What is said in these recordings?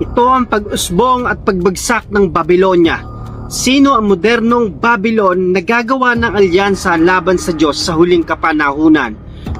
Ito ang pag-usbong at pagbagsak ng Babylonia. Sino ang modernong Babylon na gagawa ng alyansa laban sa Diyos sa huling kapanahunan?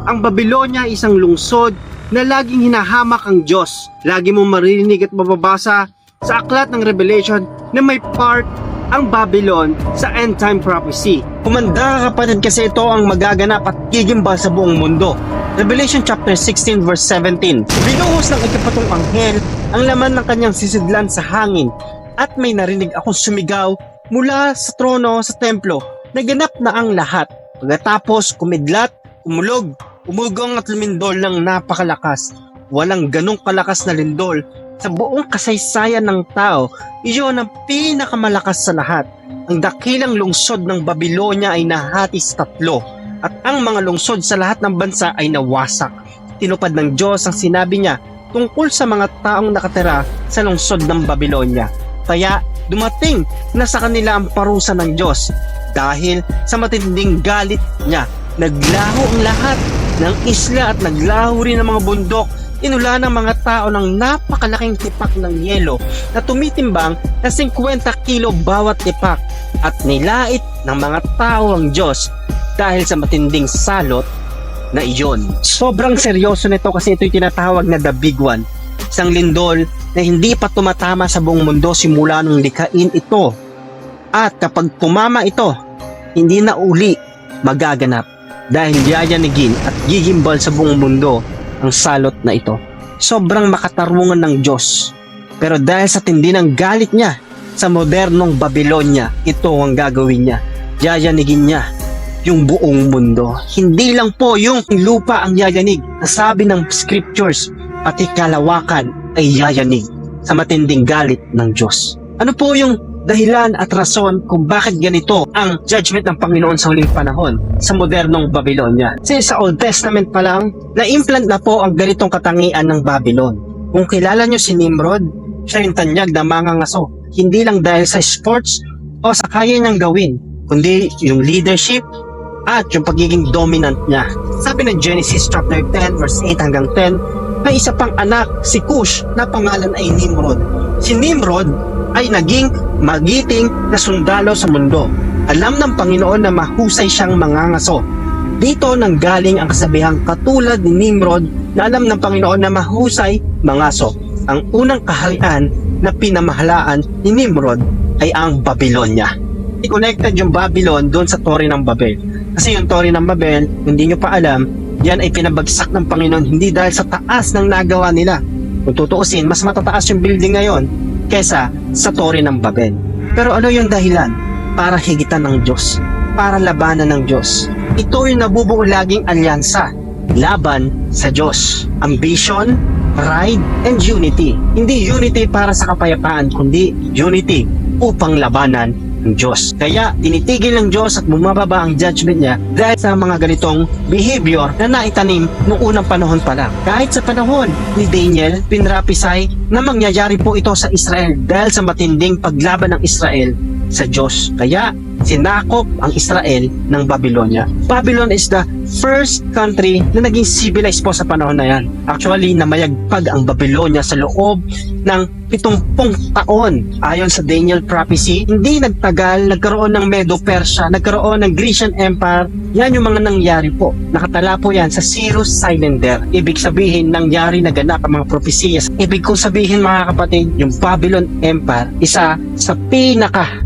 Ang Babylonia ay isang lungsod na laging hinahamak ang Diyos. Lagi mong maririnig at mababasa sa aklat ng Revelation na may part ang Babylon sa end time prophecy. Kumanda kapatid kasi ito ang magaganap at gigimbal sa buong mundo. Revelation chapter 16 verse 17. Binuhos ng ikapatong anghel ang laman ng kanyang sisidlan sa hangin at may narinig akong sumigaw mula sa trono sa templo. Naganap na ang lahat. Pagkatapos kumidlat, umulog, umugong at lumindol ng napakalakas. Walang ganong kalakas na lindol sa buong kasaysayan ng tao. Iyon ang pinakamalakas sa lahat. Ang dakilang lungsod ng Babylonia ay nahati sa tatlo at ang mga lungsod sa lahat ng bansa ay nawasak. Tinupad ng Diyos ang sinabi niya tungkol sa mga taong nakatira sa lungsod ng Babylonia. Kaya dumating na sa kanila ang parusa ng Diyos dahil sa matinding galit niya. Naglaho ang lahat ng isla at naglaho rin ang mga bundok inula ng mga tao ng napakalaking tipak ng yelo na tumitimbang na 50 kilo bawat tipak at nilait ng mga tao ang Diyos dahil sa matinding salot na iyon. Sobrang seryoso nito kasi ito'y tinatawag na the big one. Isang lindol na hindi pa tumatama sa buong mundo simula nung likain ito. At kapag tumama ito, hindi na uli magaganap dahil yayanigin at gigimbal sa buong mundo ang salot na ito. Sobrang makatarungan ng Diyos. Pero dahil sa tindi ng galit niya sa modernong Babylonia, ito ang gagawin niya. Yayanigin niya yung buong mundo. Hindi lang po yung lupa ang yayanig. Nasabi ng scriptures, pati kalawakan ay yayanig sa matinding galit ng Diyos. Ano po yung dahilan at rason kung bakit ganito ang judgment ng Panginoon sa huling panahon sa modernong Babylonia. Kasi sa Old Testament pa lang, na-implant na po ang ganitong katangian ng Babylon. Kung kilala nyo si Nimrod, siya yung tanyag na mangangaso. Hindi lang dahil sa sports o sa kaya niyang gawin, kundi yung leadership at yung pagiging dominant niya. Sabi ng Genesis chapter 10 verse 8 hanggang 10, may isa pang anak, si Cush, na pangalan ay Nimrod. Si Nimrod ay naging magiting na sundalo sa mundo. Alam ng Panginoon na mahusay siyang mangangaso. Dito nang galing ang kasabihang katulad ni Nimrod na alam ng Panginoon na mahusay mangaso. Ang unang kaharian na pinamahalaan ni Nimrod ay ang Babylonia. Connected yung Babylon doon sa Torre ng Babel. Kasi yung Torre ng Babel, hindi nyo pa alam, yan ay pinabagsak ng Panginoon hindi dahil sa taas ng nagawa nila. Kung tutuusin, mas matataas yung building ngayon kesa sa Torre ng Babel. Pero ano yung dahilan? Para higitan ng Diyos. Para labanan ng Diyos. Ito yung nabubuo laging alyansa. Laban sa Diyos. Ambition, pride, and unity. Hindi unity para sa kapayapaan, kundi unity upang labanan ng Diyos. Kaya tinitigil ng Diyos at bumababa ang judgment niya dahil sa mga ganitong behavior na naitanim noong unang panahon pa lang. Kahit sa panahon ni Daniel, pinrapisay na mangyayari po ito sa Israel dahil sa matinding paglaban ng Israel sa Diyos. Kaya sinakop ang Israel ng Babylonia. Babylon is the first country na naging civilized po sa panahon na yan. Actually, namayagpag ang Babylonia sa loob ng 70 taon. Ayon sa Daniel prophecy, hindi nagtagal, nagkaroon ng Medo-Persia, nagkaroon ng Grecian Empire. Yan yung mga nangyari po. Nakatala po yan sa Cyrus Cylinder. Ibig sabihin, nangyari na ganap ang mga propesiyas. Ibig kong sabihin mga kapatid, yung Babylon Empire, isa sa pinaka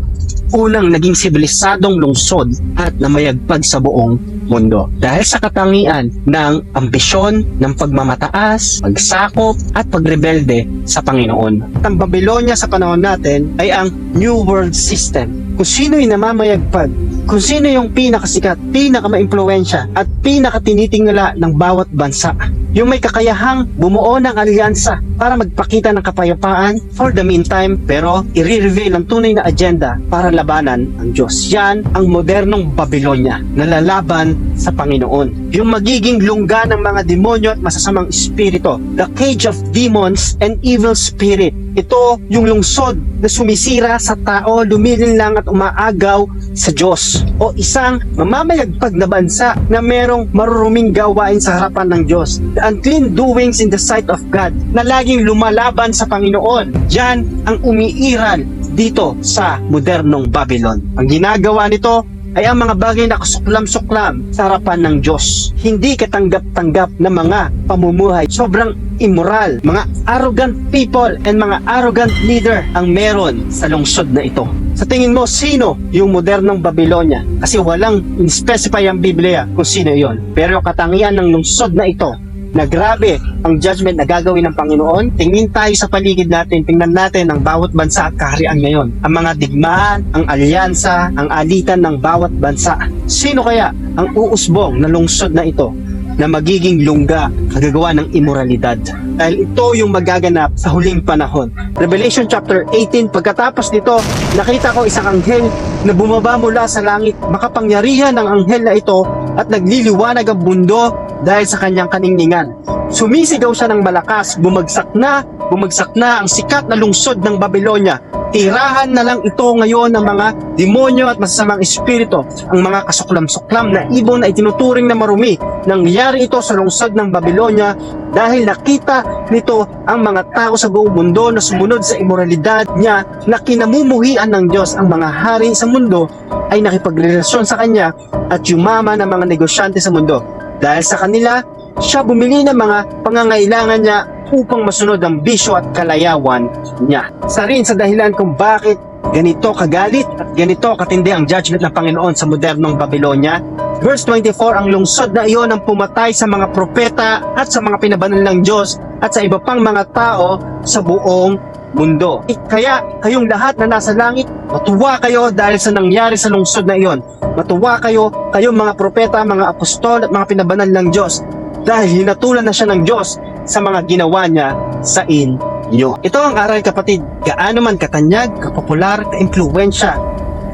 unang naging sibilisadong lungsod at namayagpag sa buong mundo. Dahil sa katangian ng ambisyon, ng pagmamataas, pagsakop, at pagrebelde sa Panginoon. Ang Babylonia sa panahon natin ay ang New World System. Kung sino yung namamayagpag, kung sino yung pinakasikat, pinaka-maimpluensya, at pinaka-tinitingala ng bawat bansa. Yung may kakayahang bumuo ng alyansa para magpakita ng kapayapaan for the meantime pero i-reveal ang tunay na agenda para labanan ang Diyos. Yan ang modernong Babylonia na lalaban sa Panginoon. Yung magiging lungga ng mga demonyo at masasamang espiritu. The cage of demons and evil spirit. Ito yung lungsod na sumisira sa tao, lumilinlang at umaagaw sa Diyos. O isang mamamayagpag na bansa na merong maruruming gawain sa harapan ng Diyos. Unclean doings in the sight of God na laging lumalaban sa Panginoon. Yan ang umiiral dito sa modernong Babylon. Ang ginagawa nito ay ang mga bagay na kasuklam-suklam sa harapan ng Diyos. Hindi katanggap-tanggap na mga pamumuhay. Sobrang immoral. Mga arrogant people and mga arrogant leader ang meron sa lungsod na ito. Sa tingin mo, sino yung modernong Babylonia? Kasi walang in-specify ang Biblia kung sino yon. Pero katangian ng lungsod na ito na grabe ang judgment na gagawin ng Panginoon. Tingin tayo sa paligid natin, tingnan natin ang bawat bansa at kaharian ngayon. Ang mga digmaan, ang alyansa, ang alitan ng bawat bansa. Sino kaya ang uusbong na lungsod na ito na magiging lungga kagagawa ng imoralidad? Dahil ito yung magaganap sa huling panahon. Revelation chapter 18, pagkatapos nito, nakita ko isang anghel na bumaba mula sa langit. Makapangyarihan ng anghel na ito at nagliliwanag ang mundo dahil sa kanyang kaningningan. Sumisigaw siya ng malakas, bumagsak na, bumagsak na ang sikat na lungsod ng Babylonia. Tirahan na lang ito ngayon ng mga demonyo at masasamang espiritu, ang mga kasuklam-suklam na ibon na itinuturing na marumi. Nangyari ito sa lungsod ng Babylonia dahil nakita nito ang mga tao sa buong mundo na sumunod sa imoralidad niya na kinamumuhian ng Diyos ang mga hari sa mundo ay nakipagrelasyon sa kanya at yumaman ng mga negosyante sa mundo. Dahil sa kanila, siya bumili ng mga pangangailangan niya upang masunod ang bisyo at kalayawan niya. Sa rin sa dahilan kung bakit ganito kagalit at ganito katindi ang judgment ng Panginoon sa modernong Babylonia. Verse 24, ang lungsod na iyon ang pumatay sa mga propeta at sa mga pinabanal ng Diyos at sa iba pang mga tao sa buong mundo. Kaya kayong lahat na nasa langit, matuwa kayo dahil sa nangyari sa lungsod na iyon. Matuwa kayo, kayong mga propeta, mga apostol at mga pinabanal ng Diyos dahil hinatulan na siya ng Diyos sa mga ginawa niya sa inyo. Ito ang aral kapatid, gaano man katanyag, kapopular, kaimpluwensya,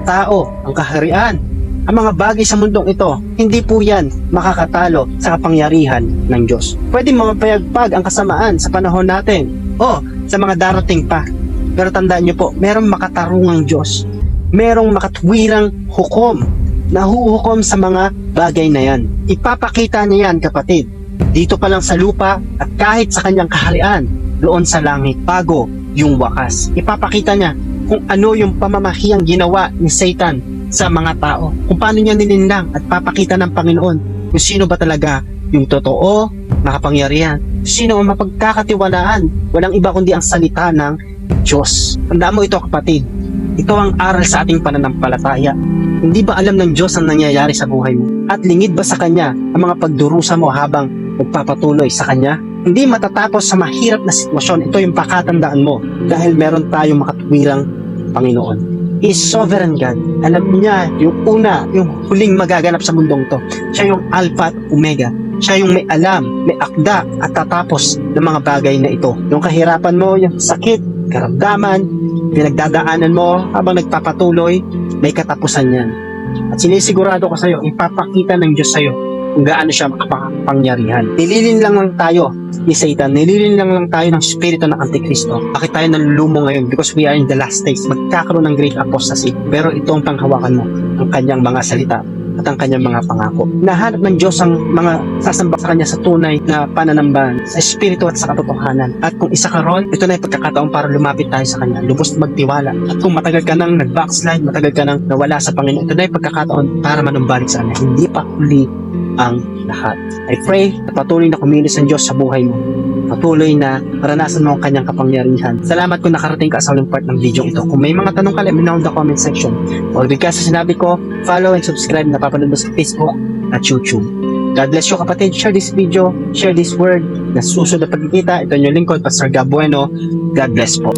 tao, ang kaharian, ang mga bagay sa mundong ito, hindi po yan makakatalo sa kapangyarihan ng Diyos. Pwede mapayagpag ang kasamaan sa panahon natin o sa mga darating pa. Pero tandaan niyo po, merong makatarungang Diyos. Merong makatwirang hukom na huhukom sa mga bagay na yan. Ipapakita niya yan kapatid. Dito pa lang sa lupa at kahit sa kanyang kaharian, doon sa langit, bago yung wakas. Ipapakita niya kung ano yung pamamahiyang ginawa ni Satan sa mga tao. Kung paano niya nilinlang at papakita ng Panginoon kung sino ba talaga yung totoo, makapangyarihan. Sino ang mapagkakatiwalaan. Walang iba kundi ang salita ng Diyos. Tandaan mo ito kapatid. Ito ang aral sa ating pananampalataya. Hindi ba alam ng Diyos ang nangyayari sa buhay mo? At lingid ba sa Kanya ang mga pagdurusa mo habang magpapatuloy sa Kanya? Hindi matatapos sa mahirap na sitwasyon. Ito yung pakatandaan mo dahil meron tayong makatwirang Panginoon. He is sovereign God. Alam niya yung una, yung huling magaganap sa mundong to. Siya yung Alpha at Omega. Siya yung may alam, may akda at tatapos ng mga bagay na ito. Yung kahirapan mo, yung sakit, karamdaman, pinagdadaanan mo habang nagpapatuloy, may katapusan yan. At sinisigurado ko sa iyo, ipapakita ng Diyos sa iyo kung gaano siya makapangyarihan. Nililin lang lang tayo ni Satan. Nililin lang lang tayo ng spirito ng Antikristo. Bakit tayo nalulumo ngayon? Because we are in the last days. Magkakaroon ng great apostasy. Pero ito ang panghawakan mo, ang kanyang mga salita at ang kanyang mga pangako. Nahanap ng Diyos ang mga sasamba sa kanya sa tunay na pananambahan, sa espiritu at sa katotohanan. At kung isa ka ron, ito na yung pagkakataon para lumapit tayo sa kanya, lubos magtiwala. At kung matagal ka nang nag-backslide, matagal ka nang nawala sa Panginoon, ito na yung pagkakataon para manumbalik sa kanya. Hindi pa huli ang lahat. I pray na patuloy na kumilos ang Diyos sa buhay mo. Patuloy na maranasan mo ang kanyang kapangyarihan. Salamat kung nakarating ka sa uling part ng video ito. Kung may mga tanong ka, let me know in the comment section. Or bigkas sa sinabi ko, follow and subscribe na papanood mo sa Facebook at YouTube. God bless you kapatid. Share this video, share this word na susunod na pagkikita. Ito yung lingkod, Pastor Gab Bueno. God bless po.